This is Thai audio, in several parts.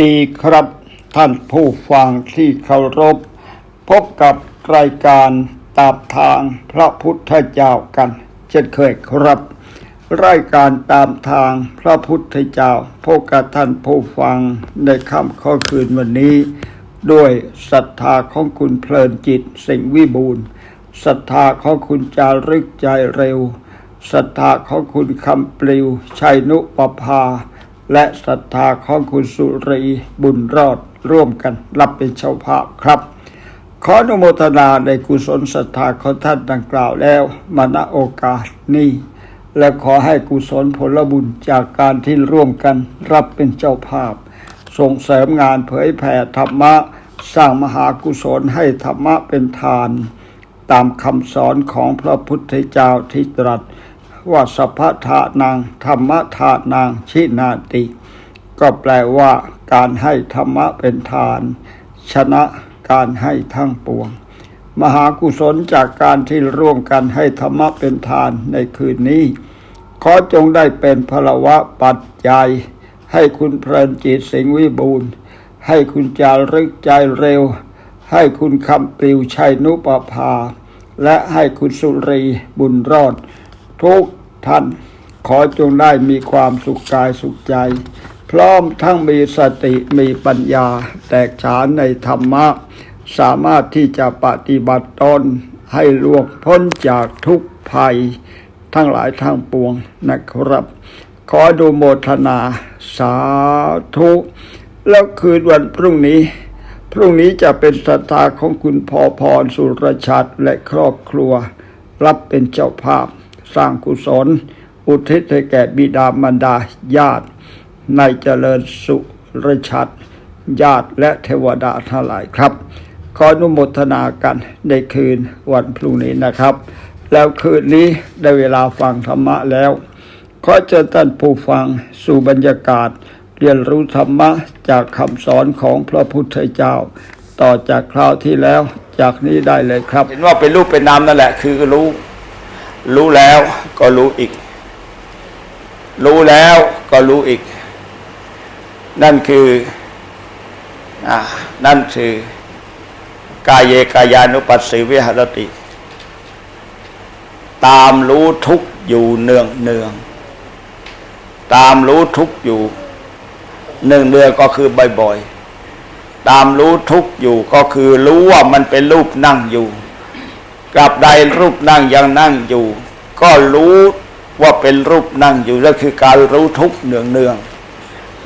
ดีครับ ท่านผู้ฟังที่เคารพ พบกับรายการตามทางพระพุทธเจ้ากัน เช่นเคยครับ รายการตามทางพระพุทธเจ้าพบกับท่านผู้ฟังในค่ำข้อคืนวันนี้ ด้วยศรัทธาของคุณเพลินจิตสิงวิบูลย์ศรัทธาของคุณจารึกใจเร็วศรัทธาของคุณคำปลิวชัยนุปภา และศรัทธาของคุณสุรีบุญรอดร่วมกันรับเป็นเจ้าภาพครับ ขออนุโมทนาในกุศลศรัทธาของท่านดังกล่าวแล้วมาณโอกาสนี้และขอให้กุศลผลบุญจากการที่ร่วมกันรับเป็นเจ้าภาพ ส่งเสริมงานเผยแผ่ธรรมะ สร้างมหากุศลให้ธรรมะเป็นทาน ตามคำสอนของพระพุทธเจ้าที่ตรัส ว่าสัพพทานางธรรมทานางชินาติ ก็แปลว่าการให้ธรรมะเป็นทาน ชนะการให้ทั้งปวง มหากุศลจากการที่ร่วมกันให้ธรรมะเป็นทานในคืนนี้ ขอจงได้เป็นพลวะปัจจัย ให้คุณเพลินจิตสิงวิบูลย์ให้คุณจารึกใจเร็ว ให้คุณคำปลิวชัยนุปภา และให้คุณสุรีบุญรอด ทุกท่านขอจงได้มีความสุขกายสุขใจ พร้อมทั้งมีสติมีปัญญา แตกฉานในธรรมะ สามารถที่จะปฏิบัติตนให้ล่วงพ้นจากทุกภัย ทั้งหลายทั้งปวงนะครับ ขอดูโมทนาสาธุแล้วคืนวันพรุ่งนี้ พรุ่งนี้จะเป็นศรัทธาของคุณพอพรสุรชัดและครอบครัว รับเป็นเจ้าภาพ สร้างกุศล อุทิศให้แก่บิดามารดาญาติ ในเจริญสุรชัดญาติและเทวดาทั้งหลายครับ ขออนุโมทนากันในคืนวันพรุ่งนี้นะครับ แล้วคืนนี้ได้เวลาฟังธรรมะแล้ว ขอเชิญท่านผู้ฟังสู่บรรยากาศ เรียนรู้ธรรมะจากคำสอนของพระพุทธเจ้า ต่อจากคราวที่แล้วจากนี้ได้เลยครับ เห็นว่าเป็นรูปเป็นนามนั่นแหละคือรู้ รู้แล้วก็รู้อีก รู้แล้วก็รู้อีก นั่นคืออนั่นคือกายเยกายานุปัสสิวิหรติ ตามรู้ทุกอยู่เนืองเนือง ตามรู้ทุกอยู่เนืองเนืองก็คือบ่อยๆ ตามรู้ทุกอยู่ก็คือรู้ว่ามันเป็นรูปนั่งอยู่ กลับใดรูปนั่งยังนั่งอยู่ ก็รู้ว่าเป็นรูปนั่งอยู่นั่นคือการรู้ทุกเนืองเนือง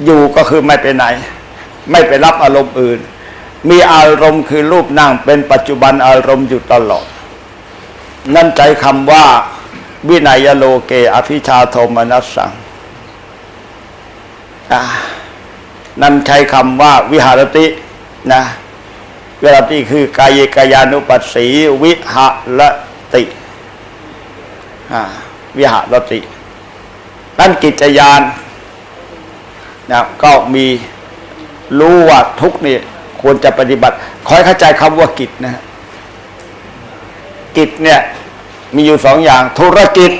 อยู่ก็คือไม่ไปไหน ไม่ไปรับอารมณ์อื่น มีอารมณ์คือรูปนั่งเป็นปัจจุบันอารมณ์อยู่ตลอด นั่นใจคำว่า วินัยโลเก อภิชาโทมนัสสังนั่นใช้คำว่าวิหารตินะ เวิหารติคือกายกายานุปัสสีวิหะรติวิหารตินั่นกิจยานนะก็มีรู้ว่าทุกนี่ควรจะปฏิบัติ ขอให้เข้าใจคำว่ากิจนะฮะกิจเนี่ยมีอยู่สองอย่าง ธุรกิจ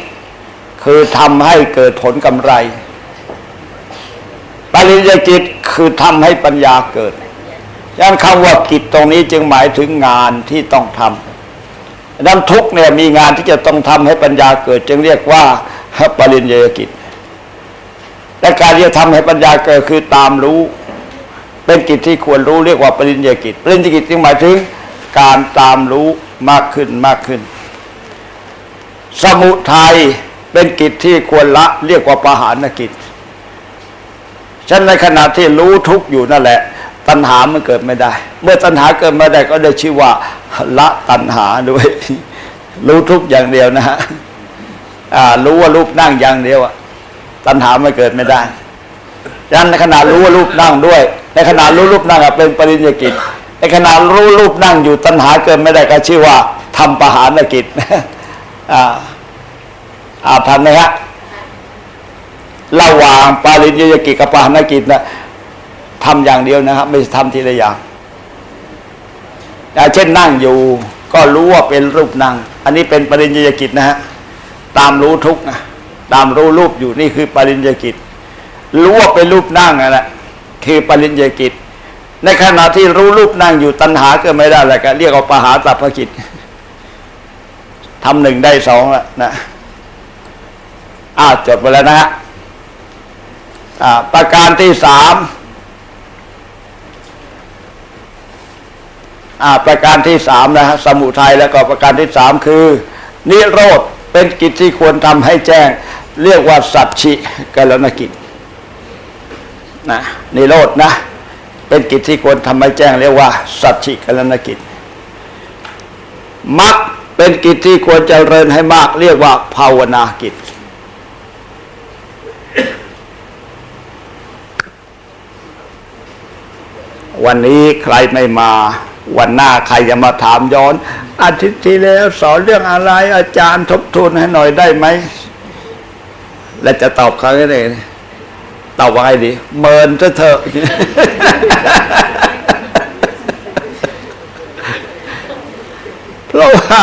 คือทำให้เกิดผลกำไร ปริญญากิจคือทำให้ปัญญาเกิด ยันคำว่ากิจตรงนี้จึงหมายถึงงานที่ต้องทำดังทุกเนี่ยมีงานที่จะต้องทำให้ปัญญาเกิด จึงเรียกว่าปริญญากิจและการที่จะทำให้ปัญญาเกิดคือตามรู้ เป็นกิจที่ควรรู้เรียกว่าปริญญากิจ ปริญญากิจจึงหมายถึงการตามรู้มากขึ้นมากขึ้น สมุทัยเป็นกิจที่ควรละเรียกว่าปหานกิจฉันในขณะที่รู้ทุกอยู่นั่นแหละ ตัณหามันเกิดไม่ได้ เมื่อตัณหาเกิดไม่ได้ก็ได้ชื่อว่า ละตัณหาด้วย รู้ทุกอย่างเดียวนะฮะรู้ว่ารูปนั่งอย่างเดียวอะตัณหาไม่เกิดไม่ได้ยันในขณะรู้ว่ารูปนั่งด้วย ในขณะรู้รูปนั่งเป็นปริญญากิจในขณะรู้รูปนั่งอยู่ตัณหาเกิดไม่ได้ก็ชื่อว่าทำปหานกิจอ่าอ่าทันไหมฮะระหว่างปาริญญากิจกับปานกิจนะ ทำอย่างเดียวนะครับ ไม่ใช่ทำทีละอย่างเช่นนั่งอยู่ ก็รู้ว่าเป็นรูปนั่ง อันนี้เป็นปริญญากิจนะฮะตามรู้ทุกนะตามรู้รูปอยู่นี่คือปริญญากิจ รู้ว่าเป็นรูปนั่งนะแหละคือปริญญากิจ ในขณะที่รู้รูปนั่งอยู่ตัณหาก็ไม่ได้แล้วก็เรียกว่าปหาตัพกิจทำหนึ่งได้สองแล้วนะอ้าจดไปแล้วนะฮะประการที่สามอ่า ประการที่สามนะฮะสมุทัยแล้วก็ประการที่สามคือ นิโรธเป็นกิจที่ควรทำให้แจ้ง เรียกว่าสัจฉิกรณกิจนะนิโรธนะเป็นกิจที่ควรทำให้แจ้ง เรียกว่าสัจฉิกรณกิจมรรคเป็นกิจที่ควรเจริญให้มาก เรียกว่าภาวนากิจวันนี้ใครไม่มา วันหน้าใครจะมาถามย้อน อาทิตย์ที่แล้วสอนเรื่องอะไร อาจารย์ทบทวนให้หน่อยได้ไหม และจะตอบเขาไงเลยตอบว่าไงดี เมินซะเถอะเพราะว่า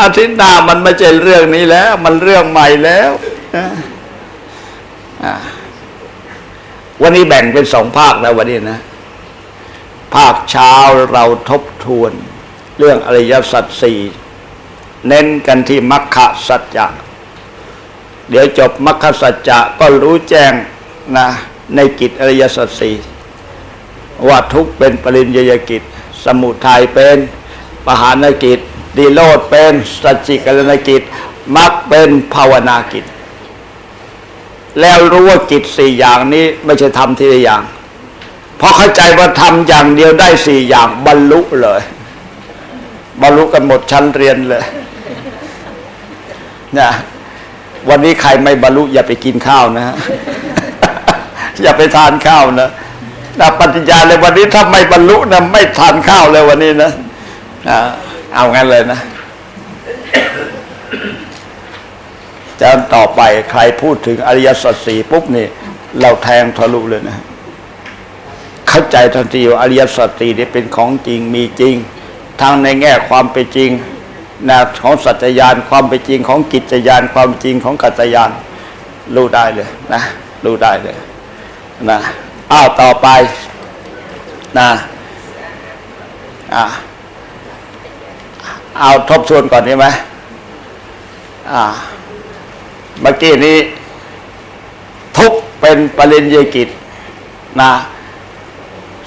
อาทิตย์หน้ามันไม่ใช่เรื่องนี้แล้ว มันเรื่องใหม่แล้ววันนี้แบ่งเป็นสองภาคแล้ววันนี้นะ ภาคเช้าเราทบทวน เรื่องอริยสัจสี่เน้นกันที่มัคคสัจจะเดี๋ยวจบมัคคสัจจะก็รู้แจ้งนะในกิจอริยสัจสี่ว่าทุกเป็นปริญญากิจ สมุทัยเป็นปหานกิจดีโลดเป็นสัจจิกรณกิจมรรคเป็นภาวนากิจ แล้วรู้ว่ากิจสี่อย่างนี้ไม่ใช่ทำทีละอย่าง พราะเข้าใจว่าทำอย่างเดียวได้สี่อย่างบรรลุเลย บรรลุกันหมดชั้นเรียนเลยนะวันนี้ใครไม่บรรลุอย่าไปกินข้าวนะฮะอย่าไปทานข้าวนะนะปฏิญญาเลยวันนี้ถ้าไม่บรรลุนะไม่ทานข้าวเลยวันนี้นะอ่าเอางั้นเลยนะจะต่อไปใครพูดถึงอริยสัจสี่ปุ๊บนี่ เราแทงทะลุเลยนะ เข้าใจทันทีว่าอริยสัจสี่นี่เป็นของจริงมีจริงทั้งในแง่ความเป็นจริงนะของสัจญานความเป็นจริงของกิจญานความจริงของกัจจญานรู้ได้เลยนะรู้ได้เลยนะอ้าวต่อไปนะอ่าเอาทบทวนก่อนใช่ไหมอ่าเมื่อกี้นี้ ทุกเป็นปริญญากิจนะ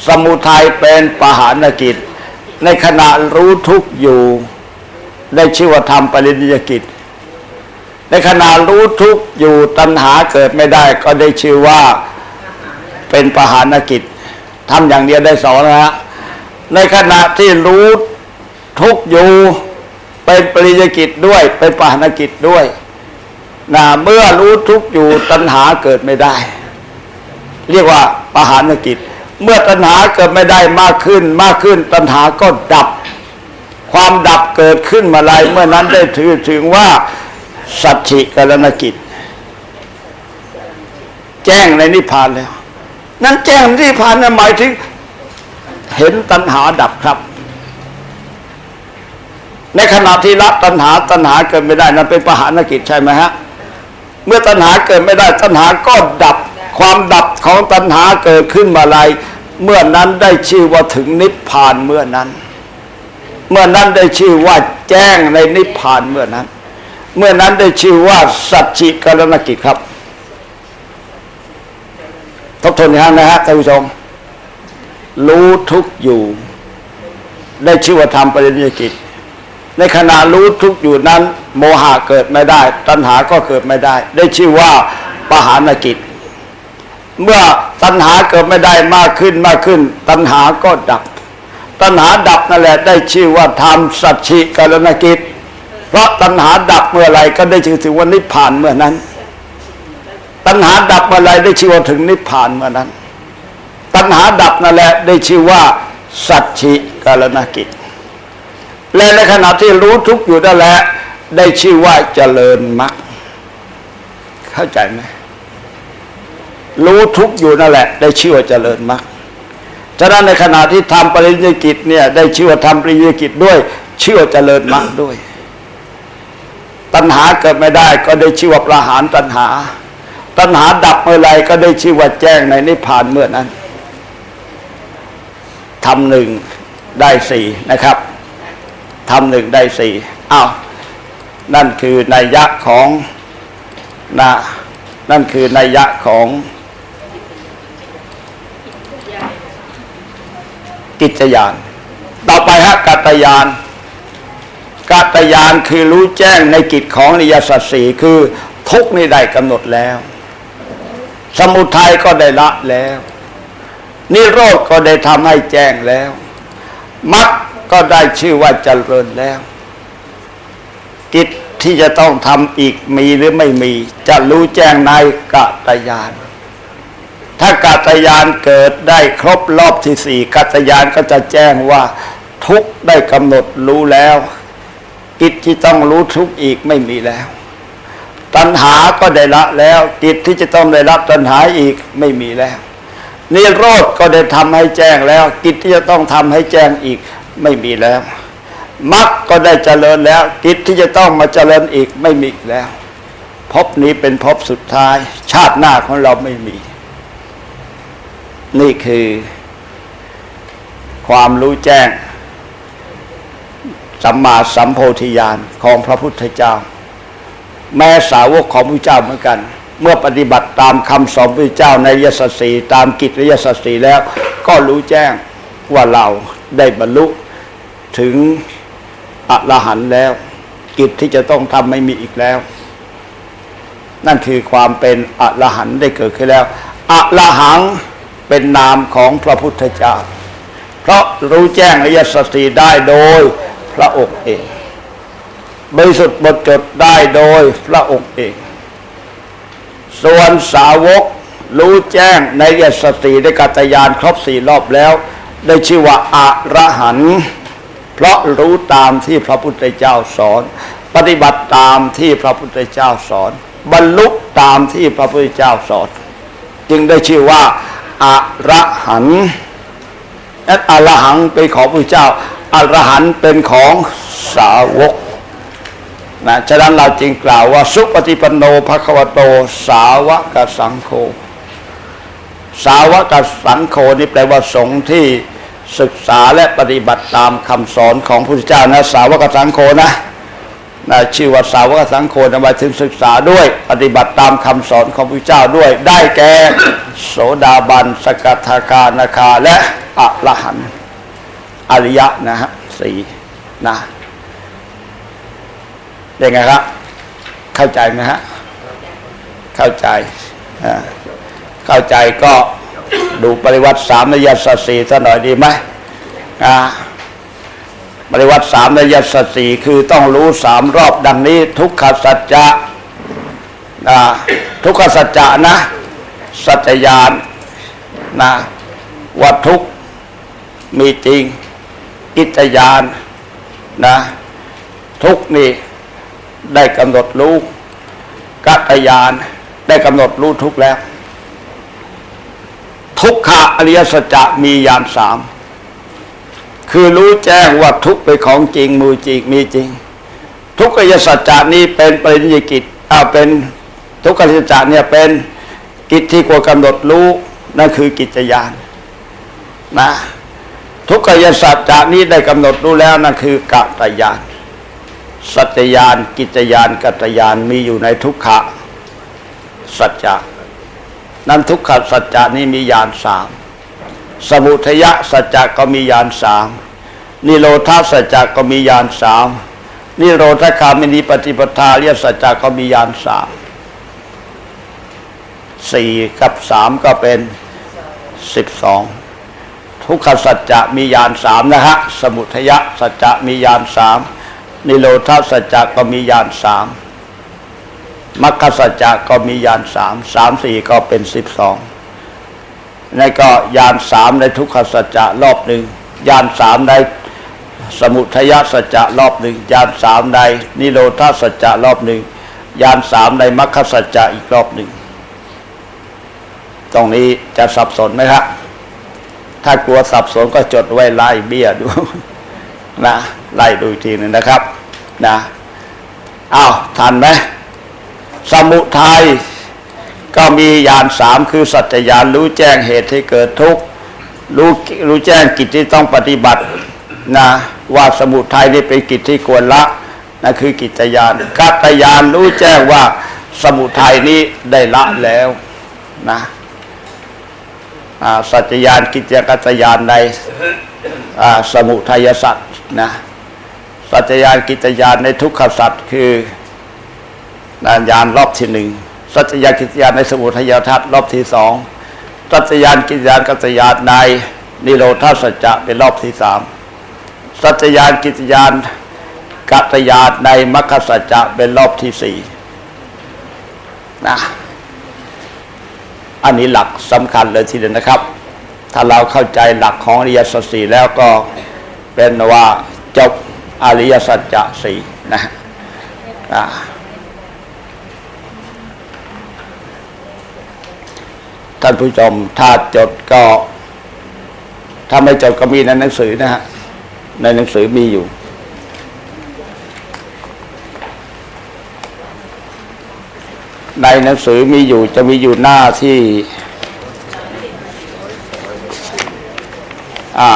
สมุทัยเป็นปหานกิจ ในขณะรู้ทุกอยู่ ได้ชื่อว่าทำปริญญากิจ ในขณะรู้ทุกอยู่ตัณหาเกิดไม่ได้ก็ได้ชื่อว่าเป็นปหานกิจทำอย่างเดียวได้สองนะฮะในขณะที่รู้ทุกอยู่เป็นปริญญากิจด้วยเป็นปหานกิจด้วยนะเมื่อรู้ทุกอยู่ตัณหาเกิดไม่ได้ เรียกว่าปหานกิจ เมื่อตัณหาเกิดไม่ได้มากขึ้นมากขึ้นตัณหาก็ดับ ความดับเกิดขึ้นมาลายเมื่อนั้นได้ถือถึงว่าสัจฉิกรณกิจ แจ้งในนิพพานแล้ว นั้นแจ้งในนิพพานนั้นหมายถึงเห็นตัณหาดับครับ ในขณะที่ละตัณหาตัณหาเกิดไม่ได้นั้นเป็นปหานกิจใช่ไหมฮะเมื่อตัณหาเกิดไม่ได้ตัณหาก็ดับ ความดับของตัณหาเกิดขึ้นมาลายเมื่อนั้นได้ชื่อว่าถึงนิพพานเมื่อนั้น เมื่อนั้นได้ชื่อว่าแจ้งในนิพพานเมื่อนั้น เมื่อนั้นได้ชื่อว่าสัจจิกรณกิจครับ ทบทวนอีกครั้งนะฮะท่านผู้ชมรู้ทุกอยู่ ได้ชื่อว่าทำปริญญากิจ ในขณะรู้ทุกอยู่นั้น โมหะเกิดไม่ได้ ตัณหาก็เกิดไม่ได้ ได้ชื่อว่าปหานกิจ เมื่อตัณหาเกิดไม่ได้มากขึ้นมากขึ้น ตัณหาก็ดับ ตัณหาดับนั่นแหละได้ชื่อว่าทำสัจฉิกรณกิจ เพราะตัณหาดับเมื่อไรก็ได้ชื่อถึงว่านิพพานเมื่อนั้น ตัณหาดับเมื่อไรได้ชื่อว่าถึงนิพพานเมื่อนั้น ตัณหาดับนั่นแหละได้ชื่อว่าสัจฉิกรณกิจ และในขณะที่รู้ทุกข์อยู่นั่นแหละได้ชื่อว่าเจริญมรรคเข้าใจไหม รู้ทุกอยู่นั่นแหละ ได้ชื่อว่าเจริญมรรคฉะนั้นในขณะที่ทำปริญญากิจเนี่ยได้ชื่อว่าทำปริญญากิจด้วยชื่อว่าเจริญมรรคด้วย ตัณหาเกิดไม่ได้ก็ได้ชื่อว่าประหารตัณหา ตัณหาดับเมื่อไรก็ได้ชื่อว่าแจ้งในนิพพานเมื่อนั้นทำหนึ่งได้สี่นะครับทำหนึ่งได้สี่อ้าวนั่นคือนัยยะของนะนั่นคือนัยยะของ กิจยาน ต่อไปฮะกัตยานกัตยานคือรู้แจ้งในกิจของอริยสัจสี่คือทุกนี่ได้กำหนดแล้ว สมุทัยก็ได้ละแล้ว นิโรธก็ได้ทำให้แจ้งแล้วมรรคก็ได้ชื่อว่าเจริญแล้ว กิจที่จะต้องทำอีกมีหรือไม่มี จะรู้แจ้งในกัตยาน ถ้ากัตยานเกิดได้ครบรอบที่สี่กัตยานก็จะแจ้งว่า ทุกได้กำหนดรู้แล้ว กิจที่ต้องรู้ทุกอีกไม่มีแล้ว ตัณหาก็ได้ละแล้ว กิจที่จะต้องได้รับตัณหาอีกไม่มีแล้วนิโรธก็ได้ทำให้แจ้งแล้ว กิจที่จะต้องทำให้แจ้งอีกไม่มีแล้วมรรคก็ได้เจริญแล้ว กิจที่จะต้องมาเจริญอีกไม่มีแล้วภพนี้เป็นภพสุดท้าย ชาติหน้าของเราไม่มี นี่คือความรู้แจ้ง สัมมาสัมโพธิญาณของพระพุทธเจ้า แม้สาวกของพระเจ้าเหมือนกัน เมื่อปฏิบัติตามคำสอนพระเจ้าในยศสีตามกิจยศสีแล้ว ก็รู้แจ้งว่าเราได้บรรลุถึงอรหันต์แล้ว กิจที่จะต้องทำไม่มีอีกแล้ว นั่นคือความเป็นอรหันต์ได้เกิดขึ้นแล้วอรหัง เป็นนามของพระพุทธเจ้า เพราะรู้แจ้งอริยสัจสีได้โดยพระองค์เองบริสุทธิ์บทจดได้โดยพระองค์เอง ส่วนสาวกรู้แจ้งในยสัจสี่ได้กัตยานครบสี่รอบแล้ว ได้ชื่อว่าอะระหันเพราะรู้ตามที่พระพุทธเจ้าสอน ปฏิบัติตามที่พระพุทธเจ้าสอน บรรลุตามที่พระพุทธเจ้าสอน จึงได้ชื่อว่า อะระหันต์นั้นอรหังเป็นของพระเจ้าอรหันต์เป็นของสาวกนะฉะนั้นเราจึงกล่าวว่าสุปฏิปันโนภควโต สาวกสังโฆสาวกสังโฆนี่แปลว่าสงฆ์ที่ศึกษาและปฏิบัติตามคำสอนของพระพุทธเจ้านะ สาวกสังโฆนะ นะชื่อว่าสาวกสังโฆนะหมายถึงศึกษาด้วย ปฏิบัติตามคำสอนของพระเจ้าด้วย ได้แก่โสดาบันสกทาคานาคาและอรหันอริยะนะฮะสี่นะเป็นไงครับ เข้าใจไหมฮะเข้าใจอ่าเข้าใจก็ดูปริวัติสามนิยสัตสีสักหน่อยดีไหมอ่า ปริวัติสามนยสัตสีคือต้องรู้สามรอบดังนี้ ทุกขสัจจะอ่าทุกขสัจจะนะ สัจญานนะว่าทุกมีจริงกิจยานนะทุกนี่ได้กำหนดรู้กัตยานได้กำหนดรู้ทุกแล้ว ทุกขะอริยสัจจะมียานสาม คือรู้แจ้งว่าทุกเป็นของจริงมือจริงมีจริง ทุกขยสัจจะนี้เป็นปริญญากิจอ่าเป็นทุกขอริยสัจจะเนี่ยเป็นกิจที่ควรกำหนดรู้นั่นคือกิจยานนะทุกขยสัจจะนี้ได้กำหนดรู้แล้วนั่นคือกัตยานสัจญานกิจยานกัตยานมีอยู่ในทุกขะสัจจะนั้นทุกขสัจจะนี้มียานสาม สมุทยะสัจจะก็มียานสามนิโรธาสัจจะก็มียานสามนิโรธคามินีปฏิปทาเรียสัจจะก็มียานสามสี่กับสามก็เป็นสิบสองทุกขสัจจะมียานสามนะฮะสมุทยะสัจจะมียานสามนิโรธาสัจจะก็มียานสามมรรคสัจจะก็มียานสามสามสี่ก็เป็นสิบสอง ในก็ยานสามในทุกขสัจจะรอบหนึ่งยานสามในสมุทยสัจจะรอบหนึ่งยานสามในนิโรธาสัจจะรอบหนึ่งยานสามในมรรคสัจจะอีกรอบหนึ่งตรงนี้จะสับสนไหมครับ ถ้ากลัวสับสนก็จดไว้ไล่เบี้ยดูนะไล่ดูอีกทีหนึงนะครับ นะอ้าวทันไหมสมุทัย ก็มียานสามคือสัจจยานรู้แจ้งเหตุให้เกิดทุกข์รู้รู้แจ้งกิจที่ต้องปฏิบัตินะว่าสมุทัยนี่เป็นกิจที่ควรละนั่นคือกิจยานกัตยานรู้แจ้งว่าสมุทัยนี้ได้ละแล้วนะสัจจยานกิจกัตยานในสมุทัยสัตว์นะสัจจยานกิจยานในทุกขสัตว์คือนานยานรอบที่หนึ่ง สัจยานกิจยานในสมุทัยทัศน์รอบที่สองสัจยานกิจยานกัจยานในนิโรธาสัจจะเป็นรอบที่สามสัจยานกิจยานกัจจยานในมรรคสัจจะเป็นรอบที่สี่นะอันนี้หลักสำคัญเลยทีเดียวนะครับ ถ้าเราเข้าใจหลักของอริยสัจสี่แล้วก็เป็นว่าจบอริยสัจจะสี่นะอ่า ท่านผู้ชมถ้าจดก็ ถ้าไม่จดก็มีในหนังสือนะฮะ ในหนังสือมีอยู่ ในหนังสือมีอยู่จะมีอยู่หน้าที่ อ่า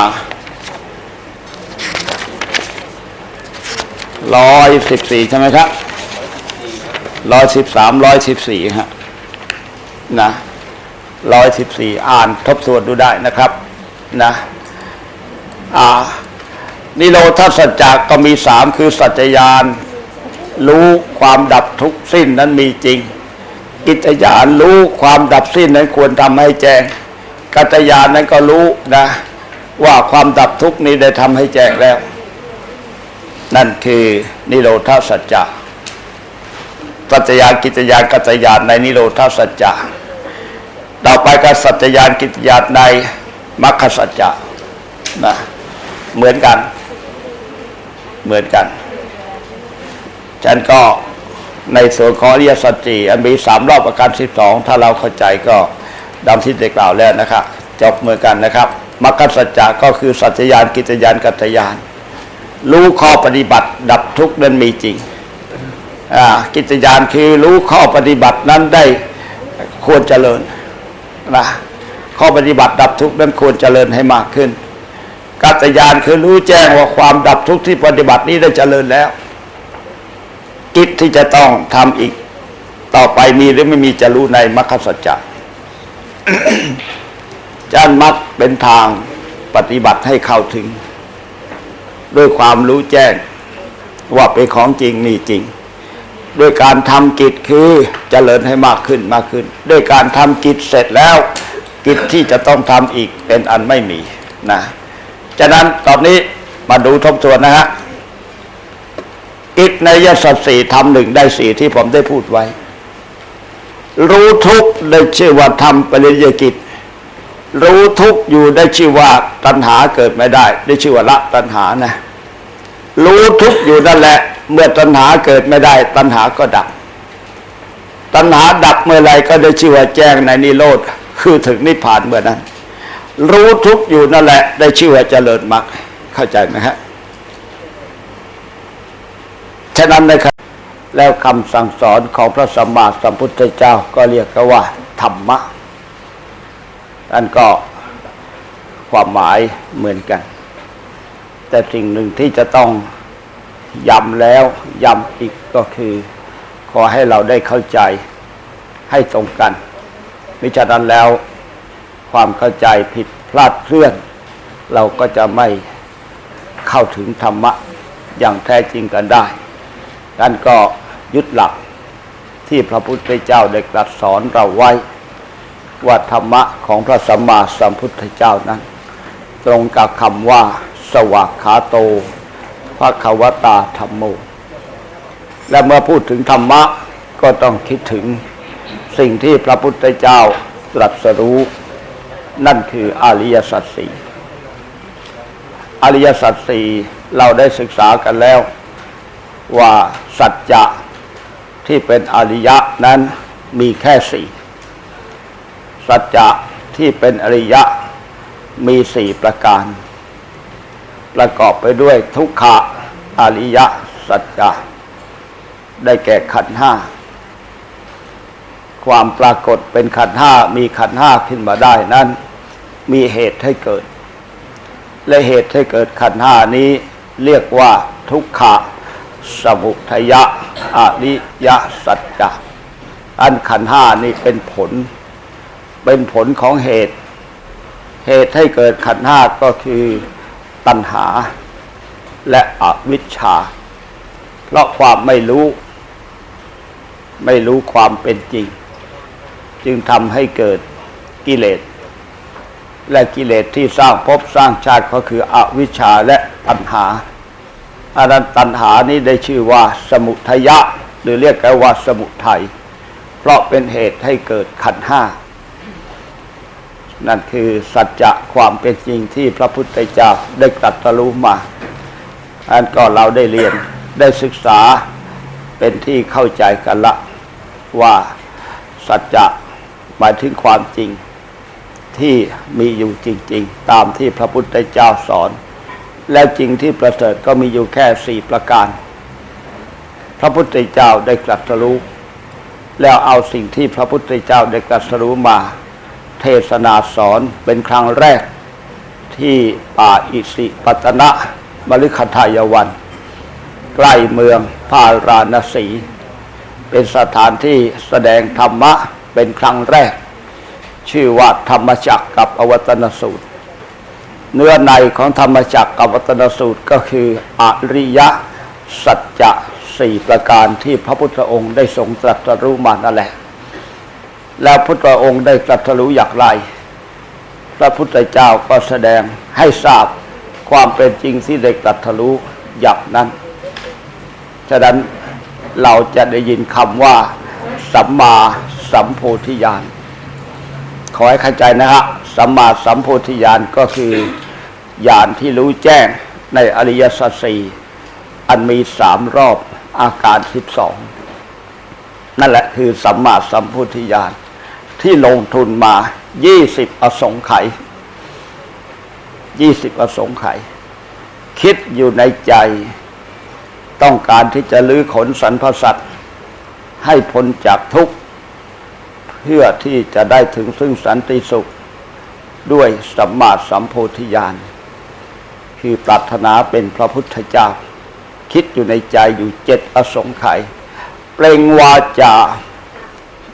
ร้อยสิบสี่ใช่ไหมครับร้อยสิบสามร้อยสิบสี่ฮะนะ ร้อยสิบสี่อ่านทบทวนดูได้นะครับนะอ่านิโรธาสัจจะก็มีสามคือสัจญาณรู้ความดับทุกสิ้นนั้นมีจริง กิจญาณรู้ความดับสิ้นนั้นควรทำให้แจ้งกัจญาณนั้นก็รู้นะ ว่าความดับทุกนี้ได้ทำให้แจ้งแล้ว นั่นคือนิโรธาสัจจะสัจญากิจญาณกัจจญาณในนิโรธาสัจจะ ต่อไปก็สัจญาณกิจญาณในมรรคสัจจะนะเหมือนกัน เหมือนกัน ฉันก็ในส่วนของอริยสัจจีอันมีสามรอบประการสิบสองถ้าเราเข้าใจก็ดังที่ได้กล่าวแล้วนะครับจบเหมือนกันนะครับมรรคสัจจะก็คือสัจญาณกิจญาณกัจญาณรู้ข้อปฏิบัติ ดับทุกข์นั้นมีจริงอ่ากิจญาณคือรู้ข้อปฏิบัตินั้นได้ควรเจริญ นะข้อปฏิบัติดับทุกข์นั้นควรเจริญให้มากขึ้นกัตยานคือรู้แจ้งว่าความดับทุกข์ที่ปฏิบัตินี้ได้เจริญแล้ว กิจที่จะต้องทำอีก ต่อไปมีหรือไม่มีจะรู้ในมรรคสัจจะจานมรรคเป็นทางปฏิบัติให้เข้าถึง ด้วยความรู้แจ้งว่าเป็นของจริงมีจริง ด้วยการทำกิจคือเจริญให้มากขึ้นมากขึ้น ด้วยการทำกิจเสร็จแล้ว กิจที่จะต้องทำอีกเป็นอันไม่มีนะฉะนั้นตอนนี้มาดูทบทวนนะฮะกิจในยสัตสี่ทำหนึ่งได้สี่ที่ผมได้พูดไว้ รู้ทุกได้ชื่อว่าทำปริยกิจ รู้ทุกอยู่ได้ชื่อว่าตัณหาเกิดไม่ได้ ได้ชื่อว่าละตัณหานะ รู้ทุกอยู่นั่นแหละ เมื่อตัณหาเกิดไม่ได้ ตัณหาก็ดับ ตัณหาดับเมื่อไรก็ได้ชื่อว่าแจ้งในนิโรธคือถึงนิพพานเมื่อนั้น รู้ทุกอยู่นั่นแหละ ได้ชื่อว่าเจริญมรรคเข้าใจไหมฮะฉะนั้นนะครับแล้วคำสั่งสอนของพระสัมมาสัมพุทธเจ้าก็เรียกว่า ธรรมะนั่นก็ความหมายเหมือนกัน แต่สิ่งหนึ่งที่จะต้อง ย้ำแล้วย้ำอีกก็คือ ขอให้เราได้เข้าใจให้ตรงกัน มิฉะนั้นแล้วความเข้าใจผิดพลาดเคลื่อน เราก็จะไม่เข้าถึงธรรมะอย่างแท้จริงกันได้นั่นก็ยึดหลักที่พระพุทธเจ้าได้ตรัสสอนเราไว้ ว่าธรรมะของพระสัมมาสัมพุทธเจ้านั้น ตรงกับคำว่า สวากขาโต พระควตาธรรมโม และเมื่อพูดถึงธรรมะก็ต้องคิดถึงสิ่งที่พระพุทธเจ้าตรัสรู้ นั่นคืออริยสัจสี่อริยสัจสี่เราได้ศึกษากันแล้ว ว่าสัจจะที่เป็นอริยะนั้นมีแค่สี่สัจจะที่เป็นอริยะมีสี่ประการ ประกอบไปด้วยทุกขะอริยสัจจะได้แก่ขันธ์ห้า ความปรากฏเป็นขันธ์ห้ามีขันธ์ห้าขึ้นมาได้นั้น มีเหตุให้เกิด และเหตุให้เกิดขันธ์ห้านี้เรียกว่าทุกขะสมุทัยะอริยสัจจะอันขันธ์ห้านี้เป็นผล เป็นผลของเหตุ เหตุให้เกิดขันธ์ห้าก็คือ ตัณหา และอวิชชา เพราะความไม่รู้ ไม่รู้ความเป็นจริง จึงทำให้เกิดกิเลส และกิเลสที่สร้างภพสร้างชาติก็คืออวิชชาและตัณหาอานันตัณหานี้ได้ชื่อว่าสมุทยะ หรือเรียกกันว่าสมุทัยเพราะเป็นเหตุให้เกิดขันห้า นั่นคือสัจจะความเป็นจริงที่พระพุทธเจ้าได้ตรัสรู้มาอันก็เราได้เรียนได้ศึกษาเป็นที่เข้าใจกันละว่าสัจจะหมายถึงความจริงที่มีอยู่จริง ๆ ตามที่พระพุทธเจ้าสอน แล้วจริงที่ประเสริฐก็มีอยู่แค่สี่ประการ พระพุทธเจ้าได้ตรัสรู้แล้วเอาสิ่งที่พระพุทธเจ้าได้ตรัสรู้มา เทศนาสอนเป็นครั้งแรกที่ป่าอิสิปตนะมฤคทายวัน ใกล้เมืองพาราณสี เป็นสถานที่แสดงธรรมะเป็นครั้งแรก ชื่อว่าธรรมจักรกับอวัตนสูตร เนื้อในของธรรมจักรกับอวัตนสูตรก็คืออริยสัจจะสี่ประการที่พระพุทธองค์ได้ทรงตรัสรู้มานั่นแหละ แล้วพุทธองค์ได้ตรัสรู้อย่างไร พระพุทธเจ้าก็แสดงให้ทราบความเป็นจริงที่ได้ตรัสรู้อย่างนั้น ฉะนั้นเราจะได้ยินคำว่า สัมมาสัมโพธิญาณ ขอให้เข้าใจนะฮะ สัมมาสัมโพธิญาณก็คือญาณที่รู้แจ้งในอริยสัจสี่อันมีสามรอบอาการสิบสอง นั่นแหละคือสัมมาสัมพุทธิญาณ ที่ลงทุนมา20อสงไขย20อสงไขยคิดอยู่ในใจ ต้องการที่จะลื้อขนสรรพสัตว์ให้พ้นจากทุกข์ เพื่อที่จะได้ถึงซึ่งสันติสุข ด้วยสัมมาสัมโพธิญาณคือปรารถนาเป็นพระพุทธเจ้า คิดอยู่ในใจอยู่เจ็ดอสงไขยเปล่งวาจา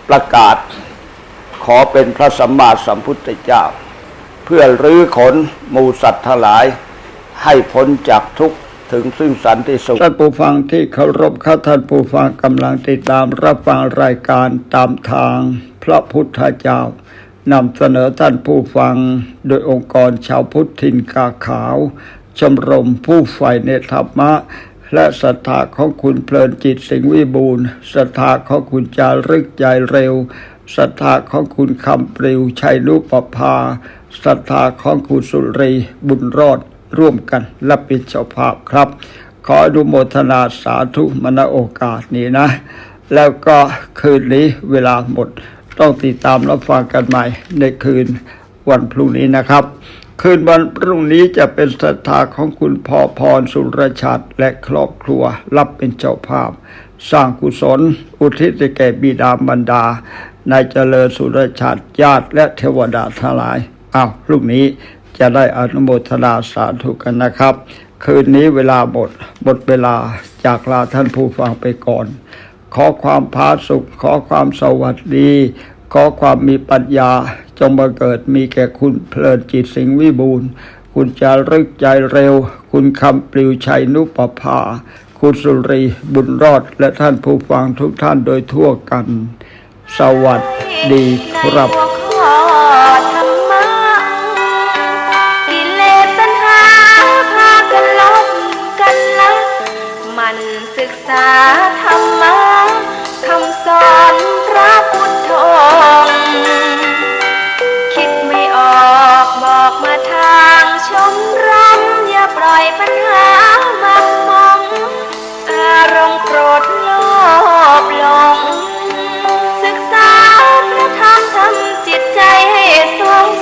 ประกาศ ขอเป็นพระสัมมาสัมพุทธเจ้า เพื่อรื้อขนมูสัตว์ทั้งหลาย ให้พ้นจากทุกข์ถึงซึ่งสันติสุขท่านผู้ฟังที่เคารพครับท่านผู้ฟังกำลังติดตามรับฟังรายการตามทางพระพุทธเจ้านำเสนอท่านผู้ฟังโดยองค์กรชาวพุทธินกาขาว ชมรมผู้ใฝ่ในธรรมะ และศรัทธาของคุณเพลินจิตสิงวิบูลศรัทธาของคุณจารึกใจเร็ว ศรัทธาของคุณคำปลิวชัยนุปภาศรัทธาของคุณสุรีบุญรอดร่วมกันรับเป็นเจ้าภาพครับ ขออนุโมทนาสาธุมณโอกาสนี้นะ แล้วก็คืนนี้เวลาหมด ต้องติดตามรับฟังกันใหม่ในคืนวันพรุ่งนี้นะครับ คืนวันพรุ่งนี้จะเป็นศรัทธาของคุณพ่อพรสุรชัดและครอบครัวรับเป็นเจ้าภาพ สร้างกุศล อุทิศแก่บิดามารดา นายเจริญสุรชัดญาติและเทวดาทั้งหลายอ้าวพรุ่งนี้จะได้อนุโมทนาสาธุกันนะครับ คืนนี้เวลาหมดหมดเวลาจากลาท่านผู้ฟังไปก่อน ขอความพาสุข ขอความสวัสดี ขอความมีปัญญา จงมาเกิดมีแก่คุณเพลินจิตสิงวิบูลย์คุณจารึกใจเร็ว คุณคำปลิวชัยนุปภา คุณสุรีบุญรอดและท่านผู้ฟังทุกท่านโดยทั่วกัน สวัสดีครับศึกษาธรรมะคำสอนพระพุทธองค์คิดไม่ออกบอกมาทางชมรมอย่าปล่อยปัญหา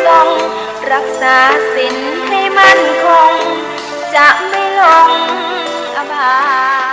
ทรง รักษาศีลให้มั่นคง จะไม่หลงอบาย